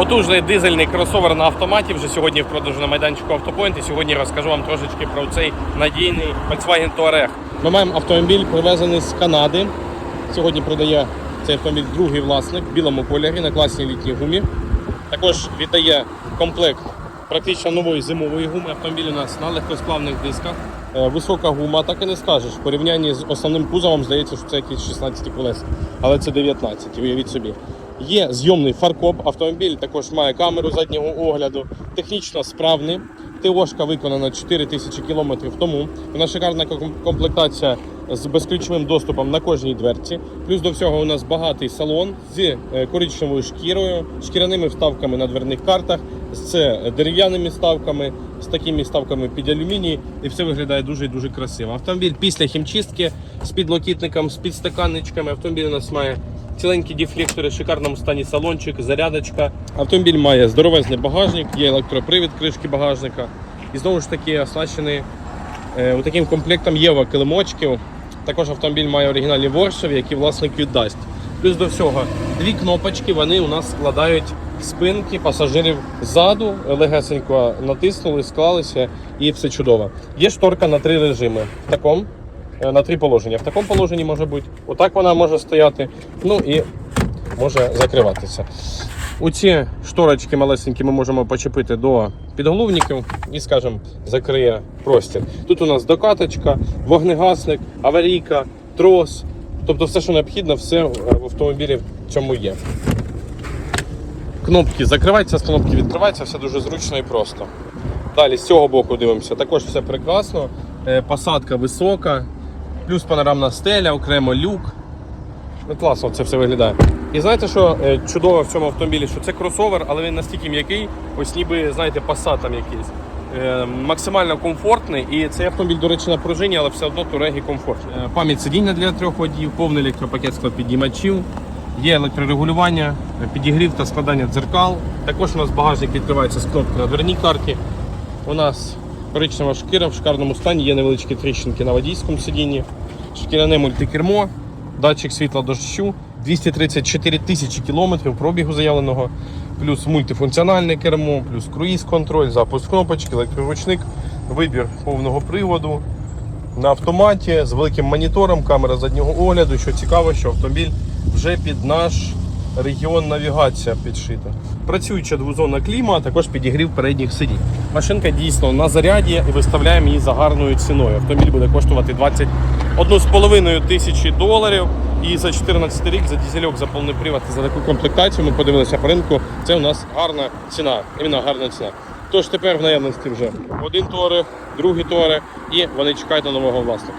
Потужний дизельний кросовер на автоматі вже сьогодні в продажу на майданчику Автопоінт. І сьогодні розкажу вам трошечки про цей надійний Volkswagen Touareg. Ми маємо автомобіль привезений з Канади. Сьогодні продає цей автомобіль другий власник в білому кольорі на класній літній гумі. Також віддає комплект практично нової зимової гуми. Автомобіль у нас на легкосплавних дисках. Е, Висока гума, так і не скажеш. В порівнянні з основним кузовом здається, що це якісь 16 колеса, але це 19, уявіть собі. Є зйомний фаркоп, автомобіль також має камеру заднього огляду, технічно справний. ТОшка виконана 4 тисячі кілометрів тому. Вона шикарна комплектація з безключовим доступом на кожній дверці. Плюс до всього у нас багатий салон з е, коричневою шкірою, шкіряними вставками на дверних картах, з дерев'яними вставками, з такими вставками під алюміній, і все виглядає дуже і дуже красиво. Автомобіль після хімчистки з підлокітником, з підстаканничками. Автомобіль у нас має ціленькі дефлектори, в шикарному стані салончик, зарядочка. Автомобіль має здоровезний багажник, є електропривід кришки багажника. І знову ж таки оснащений е, таким комплектом Єва килимочків. Також автомобіль має оригінальні воршеві, які власник віддасть. Плюс до всього дві кнопочки вони у нас складають спинки пасажирів ззаду, легесенько натиснули, склалися і все чудово. Є шторка на три режими. В такому е, на три положення. В такому положенні може бути. Отак вона може стояти. Ну і може закриватися. У ці шторочки малесенькі ми можемо почепити до підголовників і, скажімо, закриє простір. Тут у нас докаточка, вогнегасник, аварійка, трос. Тобто все, що необхідно, все в автомобілі в цьому є. Кнопки закриваються, з кнопки відкриваються, все дуже зручно і просто. Далі з цього боку дивимося, також все прекрасно. Е, Посадка висока, плюс панорамна стеля, окремо люк. Ну, класно це все виглядає. І знаєте, що е, чудово в цьому автомобілі, що це кросовер, але він настільки м'який, ось ніби, знаєте, Passat там якийсь. Е, максимально комфортний. І цей автомобіль, до речі, на пружині, але все одно туреги комфортні. Е, пам'ять сидіння для трьох водіїв, повний електропакет склопідіймачів, є електрорегулювання, е, підігрів та складання дзеркал. Також у нас багажник відкривається з кнопки на дверній карті. У нас коричнева шкіра в шикарному стані, є невеличкі тріщинки на водійському сидінні, шкіряне мультикермо, датчик світла дощу, 234 тисячі кілометрів пробігу заявленого, плюс мультифункціональне кермо, плюс круїз-контроль, запуск кнопочки, електроручник, вибір повного приводу. На автоматі з великим монітором, камера заднього огляду. Що цікаво, що автомобіль вже під наш регіон навігація підшита. Працююча двозонна кліма, також підігрів передніх сидінь. Машинка дійсно на заряді і виставляємо її за гарною ціною. Автомобіль буде коштувати 21,5 тисячі доларів. І за 14 рік за дізельок, за повний привод за таку комплектацію ми подивилися по ринку. Це у нас гарна ціна. Іменно гарна ціна. Тож тепер в наявності вже один тори, другий тори, і вони чекають на нового власника.